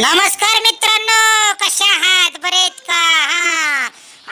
नमस्कार मित्रांनो कशा आहात? बरेत का? हा.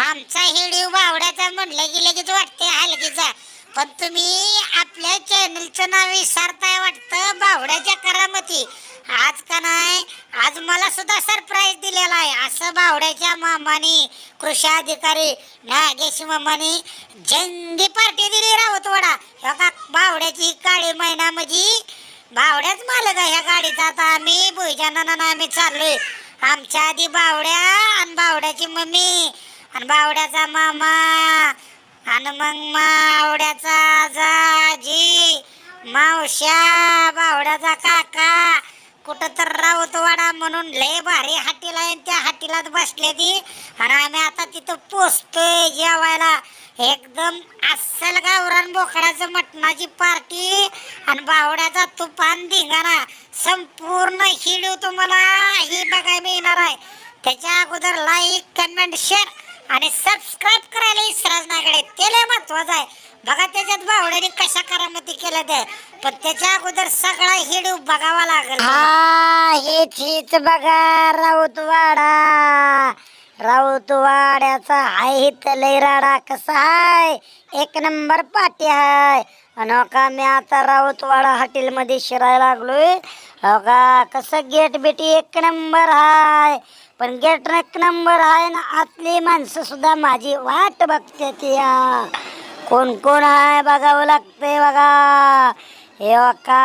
आमचा हिडिओ बावड्याचा म्हणलं की लगेच वाटते हलकीचा पण तुम्ही आपल्या चॅनलचं नाव विसरताय वाटतं बावड्याच्या करामती. आज का नाही? आज मला सुद्धा सरप्राईज दिलेला आहे. असं बावड्याच्या मामाने कृषी अधिकारी नागेश मामाने जंगी पार्टी दिली राऊतवाडा. ह्या का बावड्याची काळी महिना म्हणजे बावड्याच मालक आहे ह्या गाडीचा. आता आम्ही भुईजानानं आम्ही चाललोय. आमच्या आधी बावड्या आणि बावड्याची मम्मी आणि बावड्याचा मामा आणि मग मावड्याचा आजाजी मावश्या बावड्याचा काका. कुठं तर राऊतवाडा म्हणून लय भारी हाटीला आहे त्या हाटीलाच बसले ती आणि आम्ही आता तिथं पोचतोय जेवायला. एकदम अस्सल गावरान बोकडाचं मटणाची पार्टी आणि बावड्याचा तुफान धिंगाणा. संपूर्ण हिडू तुम्हाला. ही बघायला मिळणार आहे. त्याच्या अगोदर लाईक कमेंट शेअर आणि सबस्क्राईब करायला इसराज नाकडे ते लय महत्वाचं आहे. बघा त्याच्यात बावड्याने कशा करामती केलं ते पण त्याच्या अगोदर सगळा हिडू बघावा लागेल. हा हेच हेच बघा राऊतवाडा. राऊतवाड्याचा आहे तर लय राडा कसा आहे एक नंबर पाटी आहे आणि हो का मी आता राऊतवाडा हॉटेलमध्ये शिरायला लागलोय. हो का कसं गेट बेटी एक नंबर आहे पण गेट एक नंबर आहे ना आतली माणसं सुद्धा माझी वाट बघते ती या. कोण कोण आहे बघावं लागतंय बघा. हे का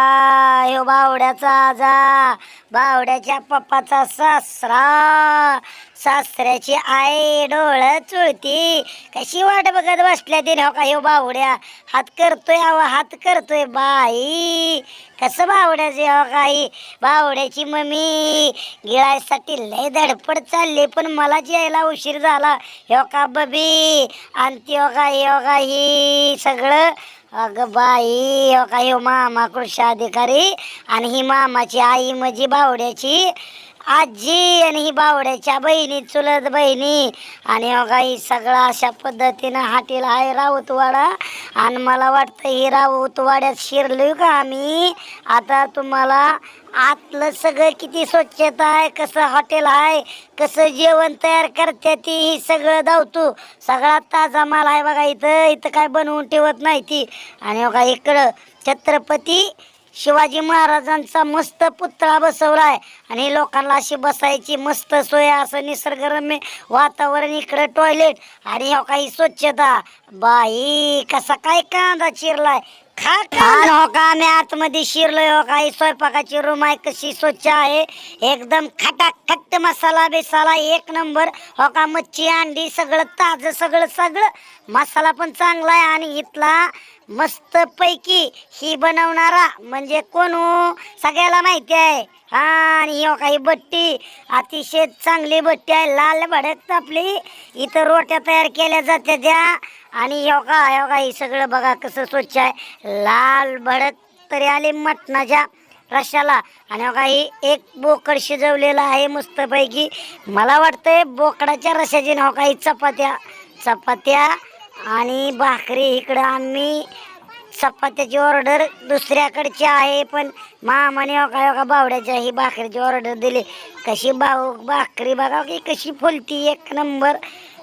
हे बावड्याचा आजा बावड्याच्या पप्पाचा सासरा. सासऱ्याची आई डोळ चुळती. कशी वाट बघत बसल्या तिने हो का हे बावड्या. हात करतोय अहो हात करतोय बाई. कसं बावड्याचे हो काही बावड्याची मम्मी. गिळायसाठी लय धडपड चालली पण मला यायला उशीर झाला. हो का बबी आणि ते का हो का ही हो सगळं अगं बाई हो का मामा कृषी अधिकारी आणि ही मामाची आई म्हणजे बावड्याची. आजी आणि ही बावड्याच्या बहिणी चुलत बहिणी. आणि अगा ही सगळं अशा पद्धतीनं हाटीला आहे राऊतवाडा आणि मला वाटतं ही राऊतवाड्यात शिरलो का आम्ही? आता तुम्हाला आतलं सगळं किती स्वच्छता आहे कसं हॉटेल आहे कसं जेवण तयार करते ती ही सगळं धावतो. सगळा ताजा माल आहे बघा इथं. इथं काय बनवून ठेवत नाही ती. आणि बघा इकडं छत्रपती शिवाजी महाराजांचा मस्त पुतळा बसवलाय आणि लोकांना अशी बसायची मस्त सोय असं निसर्गरम्य वातावरण इकडं टॉयलेट आणि हो काही स्वच्छता. बाई कसा काय कांदा चिरलाय? खा खा हो का? आम्ही आतमध्ये शिरलोय हो काही स्वयंपाकाची रूम आहे कशी स्वच्छ आहे. एकदम खटाखट मसाला बिसाला एक नंबर. हो का? मच्छी अंडी सगळं ताजं सगळं सगळं. मसाला पण चांगला आहे आणि इथला मस्त पैकी ही बनवणारा म्हणजे कोण? हो? सगळ्याला माहिती आहे. हा आणि ही हो काही बट्टी. अतिशय चांगली बट्टी आहे. लाल भडक आपली. इथं रोट्या तयार केल्या जात्या त्या. आणि हो का हो का ही सगळं बघा कसं स्वच्छ आहे. लाल भडक तरी आले मटणाच्या रशाला. आणि काही एक बोकड शिजवलेला आहे मस्तपैकी. मला वाटतंय बोकडाच्या रशाची हो काही चपात्या. चपात्या. आणि भाकरी इकडं आम्ही चपात्याची ऑर्डर दुसऱ्याकडची आहे पण मामाने योगा योगा बावड्याच्या ही भाकरीची ऑर्डर दिली. कशी भाऊ भाकरी बघा की कशी फुलती एक नंबर.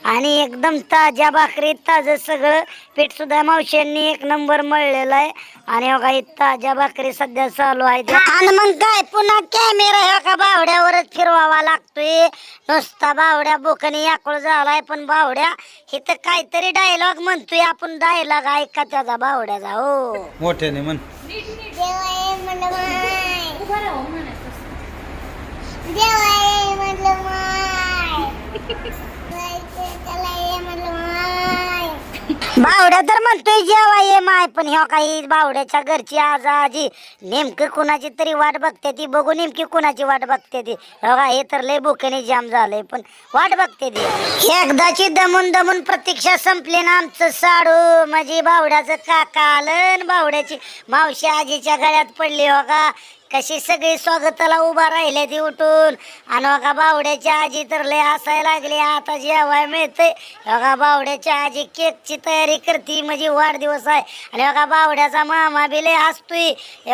आणि एकदम ताज्या भाकरी ताजं सगळं. पीठ सुद्धा मावशांनी एक नंबर मळलेलं आहे. आणि हो काही ताज्या भाकरी सध्या चालू आहे त्या. आणि मग काय पुन्हा कॅमेरा हो का बावड्यावरच फिरवावा लागतोय? नुसता बावड्या बोकनी याकुळ झालाय पण बावड्या इथं काहीतरी डायलॉग म्हणतोय आपण. डायलॉग ऐका त्याचा बावड्याचा हो. मोठ्याने म्हण. देवाय म्हणलं माय. बावड्या तर म्हणतोय जेवा ये माय पण ह्या काही बावड्याच्या घरची आज आजी नेमकं कुणाची तरी वाट बघते ती बघू नेमकी कुणाची वाट बघते ती. हो का हे तर लय बुकेने जाम झालंय पण वाट बघते ती. एकदाची दमून दमून प्रतीक्षा संपली ना आमचं साडू. माझी बावड्याचं काका आलं न बावड्याची मावशी आजीच्या गळ्यात पडली हो का? कशी सगळी स्वागताला उभा राहिले ती उठून. आणि हो बघा बावड्याच्या आजी तर लय हसायला लागली आता जेवाय मिळते बघा हो बावड्याच्या आजी केकची तयारी करते म्हणजे वाढदिवस आहे. आणि हो बघा बावड्याचा मामा बी लय हसतोय.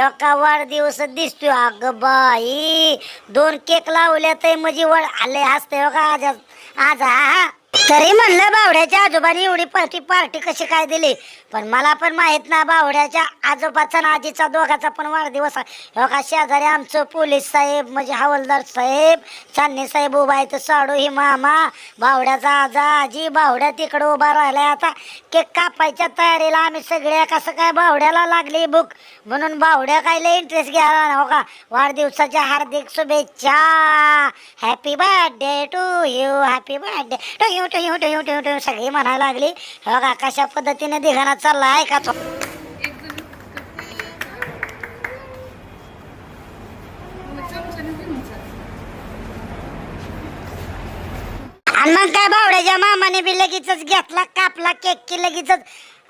एका वाढदिवस दिसतोय. अगं बाई दोन केक लावल्या तर म्हणजे वड आले हसते बघा आज आज हा हा. तरी म्हणलं बावड्याच्या आजोबाने एवढी पार्टी पार्टी कशी काय दिली? पण मला पण माहीत ना बावड्याच्या आजोबाचा ना आजीचा दोघाचा पण वाढदिवस आहे. का शेजारी आमचं पोलीस साहेब म्हणजे हवालदार साहेब चांदणे साहेब उभा आहे तर साडू ही मामा बावड्याचा आजा आजी बावड्या तिकडं उभा राहिलाय आता. केक कापायच्या तयारीला आम्ही सगळे कसं काय बावड्याला लागली बुक म्हणून बावड्या कायला इंटरेस्ट घ्यायला ना, हो का? वाढदिवसाच्या हार्दिक शुभेच्छा. Happy birthday to you happy birthday to you to you to you to you सगळी म्हणायला लागली. हो का कशा पद्धतीने दिघाना चालला आहे का तो? आणि मग काय बावड्याच्या मामाने बी लगेचच घेतला कापला केक की लगेचच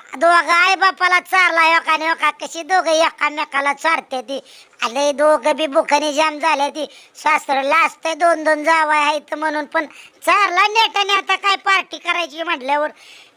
दोघं आई बापाला चारला एकाने एका कशी दोघं एकामेकाला चारते ती. अरे दोघं बी बुखानी जाम झाल्या ती. सासर लाजते दोन दोन जावं आहेत म्हणून पण चारला नेटाने आता काय पार्टी करायची म्हटल्यावर.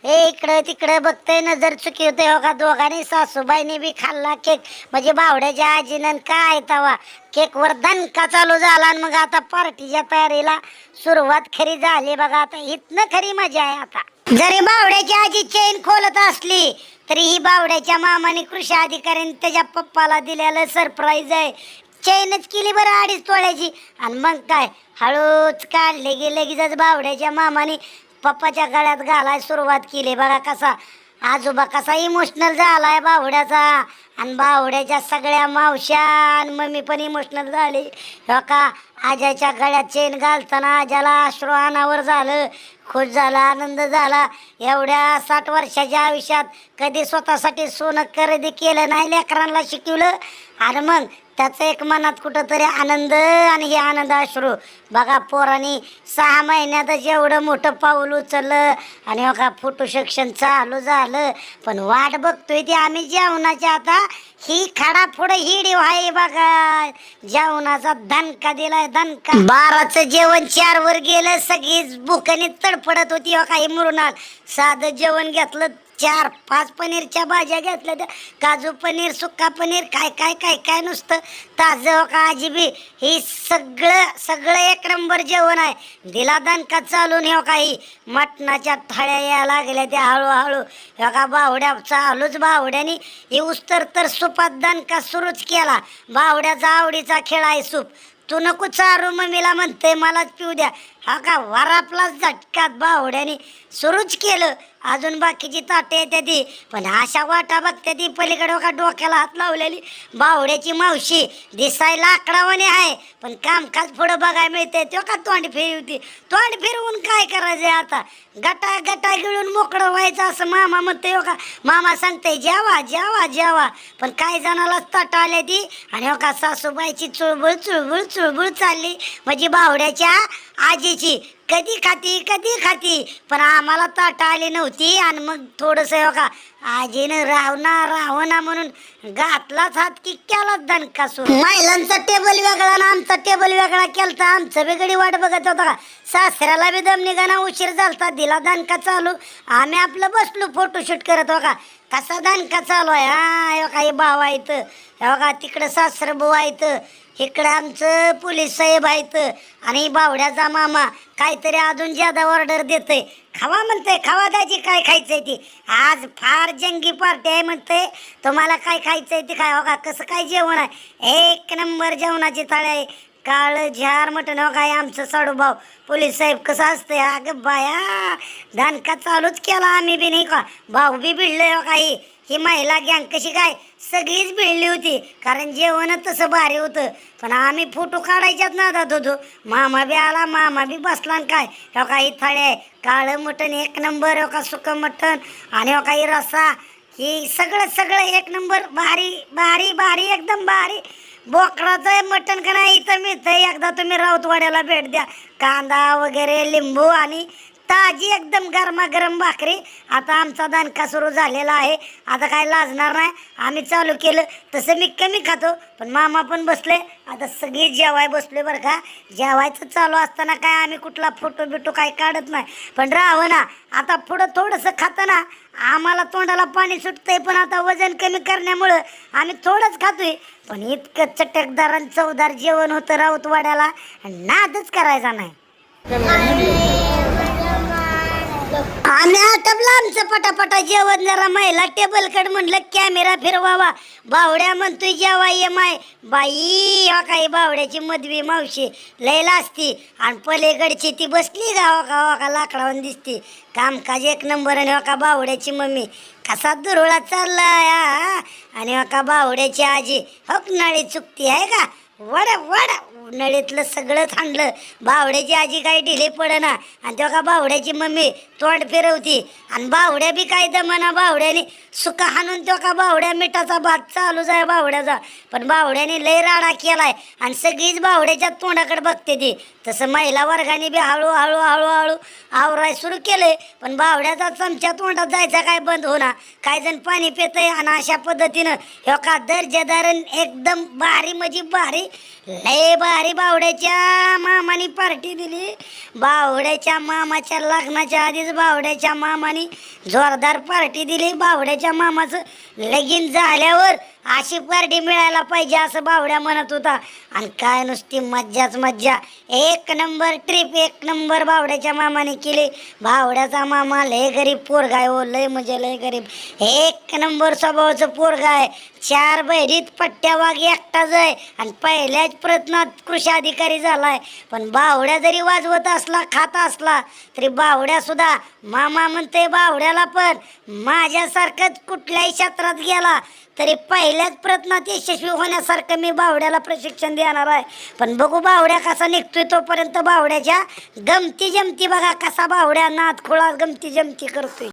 हे इकडं तिकडं बघतंय नजर चुकी होते हो का दोघांनी? सासूबाईने बी खाल्ला केक म्हणजे बावड्याच्या आजीनं काय तवा. केकवर दणका चालू झाला आणि मग आता पार्टीच्या तयारीला सुरुवात खरी झाली बघा. आता इथनं खरी मजा आहे आता. जरी बावड्याची आजी चेन खोलत असली तरी ही बावड्याच्या मामाने कृषी अधिकाऱ्याने त्याच्या पप्पाला दिलेलं सरप्राईज आहे. चेनच केली बरं अडीच तोळ्याची. आणि मग काय? हळूच काढले गेले की जर बावड्याच्या मामाने पप्पाच्या गळ्यात घालायला सुरुवात केली. बघा कसा आजोबा कसा इमोशनल झालाय बावड्याचा. आणि बावड्याच्या सगळ्या मावश्या आणि मम्मी पण इमोशनल झाली. हो का? आजाच्या गळ्यात चेन घालताना आजाला अश्रू अनावर झालं. खुश झाला आनंद झाला. एवढ्या साठ वर्षाच्या आयुष्यात कधी स्वतःसाठी सोनं खरेदी केलं नाही लेकरांना शिकवलं. आणि मग त्याचं एक मनात कुठंतरी आनंद आणि हे आनंद अश्रू. बघा पोरांनी सहा महिन्यातच एवढं मोठं पाऊल उचललं आणि हो का फोटो सेक्शन चालू झालं. पण वाट बघतोय ती आम्ही जेवणाची आता. ही खडा पुढे हिडी व्हाय बघा. जेवणाचा दणका दिलाय धनका. बाराचं जेवण चार वर गेलं सगळीच भुकणी तडफडत होती हो काही मृणाल साधं जेवण घेतलं चार पाच पनीरच्या भाज्या घेतल्या त्या. काजू पनीर सुक्का पनीर काय काय काय काय नुसतं? ताजं हो का अजिबी ही सगळं सगळं एक नंबर जेवण आहे. दिला दणका चालून हो काही मटणाच्या थाळ्या या लागल्या त्या हळूहळू. हो का बावड्या चालूच बावड्याने. ही उस्तर तर सुपात दणका सुरूच केला. बावड्याचा आवडीचा खेळ आहे सूप. तू नको चारू मम्मीला म्हणते मलाच पिऊ द्या. हा का वरापलाच झटकात बावड्याने. सुरूच केलं. अजून बाकीची ताटे येते ती पण अशा वाटा बघते ती पलीकडे का डोक्याला हात लावलेली. बावड्याची मावशी दिसायला आकडावाने आहे. पण कामकाज पुढं बघायला मिळते तो का तोंड फिरवती? तोंड फिरवून काय करायचं आता? गटा गटा गिळून मोकळं व्हायचं असं मामा म्हणते हो का? मामा सांगते जेवा जेवा जेवा. पण काही जणालाच ताट आले ती आणि हो का सासूबाईची चुळबुळ चुळबुळ चुळबुळ चालली. म्हणजे बावड्याच्या आजीची. कधी खाती कधी खाती. पण आम्हाला ताट आली नव्हती आणि मग थोडंसं का आजीनं राहना राहना म्हणून घातलाच हात की केलाच दणका सुरू. महिलांचा टेबल वेगळा ना आमचा टेबल वेगळा केलता. आमचं वेगळी वाट बघत होता. का सासऱ्याला बी दम निघाना उशीर झालता. दिला दणका चालू. आम्ही आपलं बसलो फोटोशूट करत हो का कसा दणका चालू आहे? हा हे काही भाव आहेत. हे का तिकडं सासर भाऊ आहेत. इकडं आमचं पोलीस साहेब आहेत. आणि बावड्याचा मामा काहीतरी अजून ज्यादा ऑर्डर देते खावा म्हणतोय खावा द्यायची काय खायचंय ती? आज फार जंगी पार्टी आहे म्हणतोय. तुम्हाला काय खायचंय ते काय? हो का कसं काय जेवण आहे? एक नंबर जेवणाची थाळी आहे. काळ झार मटण हो काय? आमचं साडू भाऊ. पोलीस साहेब कसं असतंय? अगं बाया दणका चालूच केला आम्ही बी नाही का? भाऊ बी भिडलंय हो काही ही महिला गँग कशी काय सगळीच भिडली होती. कारण जेवण तसं भारी होतं. पण आम्ही फोटो काढायच्यात ना जात होतो मामा बी आला मामा बी बसला आणि काय. हो काही थाळे आहे काळं मटण एक नंबर हो का सुकं मटण आणि हो काही रस्सा. ही सगळं सगळं एक नंबर भारी भारी भारी एकदम भारी. बोकडाचं मटण का नाही इथं मिळतं एकदा तुम्ही राऊतवाड्याला भेट द्या. कांदा वगैरे लिंबू आणि ताजी एकदम गरमागरम भाकरी. आता आमचा दणका सुरू झालेला आहे. आता काय लाजणार नाही. आम्ही चालू केलं. तसं मी कमी खातो. पण मामा पण बसले. आता सगळी जेवाय बसले बरं का. जेवायचं चालू असताना काय आम्ही कुठला फोटो बिटो काय काढत नाही. पण राहावं ना. आता पुढं थोडंसं खातं ना. आम्हाला तोंडाला पाणी सुटतंय. पण आता वजन कमी करण्यामुळं आम्ही थोडंच खातोय. पण इतकं चटकदार आणि चवदार जेवण होतं राऊत वाड्याला नादच करायचा नाही. आम्ही आटपलं आमचं पटापटा जेवण जरा महिला टेबल कड म्हणलं कॅमेरा फिरवावा. बावड्या म्हणतोय जेवा ये माय. बाई हा काही बावड्याची मधवी मावशी. लयला असती आणि पलीकडची ती बसली गावा गावा का लाकडावर दिसती. कामकाज एक नंबर आणि का बावड्याची मम्मी. कसा दुरुळा चालला आणि का बावड्याची आजी. हक नाळी चुकती आहे का? वड वड नळीतलं सगळं थांडलं बावड्याची आजी काही ढिले पडना. आणि तेव्हा का बावड्याची मम्मी तोंड फिरवती. आणि बावड्या बी काय दमना बावड्याने सुका हाणून तेव्हा का बावड्या मिठाचा भात चालूच आहे बावड्याचा. पण बावड्याने लय राडा केलाय. आणि सगळीच बावड्याच्या तोंडाकडे बघते ती. तसं महिला वर्गाने बी हळूहळू हळूहळू आवराय सुरू केले. पण बावड्याचा चमच्या तोंडात जायचा काय बंद होणार काय जण पाणी पितंय आणि अशा पद्धतीनं. ह्यो का दर्जेदारण एकदम भारी म्हणजे भारी. लय भारी बावड्याच्या मामाने पार्टी दिली. बावड्याच्या मामाच्या लग्नाच्या आधीच बावड्याच्या मामाने जोरदार पार्टी दिली. बावड्याच्या मामाचं लगीन झाल्यावर अशी पार्टी मिळायला पाहिजे असं बावड्या म्हणत होता. आणि काय नुसती मज्जाच मज्जा. एक नंबर ट्रिप एक नंबर बावड्याच्या मामाने केली. बावड्याचा मामा लय गरीब पोरगा आहे हो लय म्हणजे लय गरीब. एक नंबर स्वभावाचं पोरगा आहे. चार बहिरीत पट्ट्या वाघ एकटाच आहे आणि पहिल्याच प्रयत्नात कृषी अधिकारी झालाय. पण बावड्या जरी वाजवत असला खात असला तरी बावड्या सुद्धा मामा म्हणते बावड्याला पण माझ्यासारखंच कुठल्याही क्षेत्रात गेला तरी पहिल्याच प्रयत्नात यशस्वी होण्यासारखं मी बावड्याला प्रशिक्षण देणार आहे. पण बघू बावड्या कसा निघतोय तोपर्यंत बावड्याच्या गमती जमती बघा कसा बावड्या नात खोळा गमती जमती करतोय.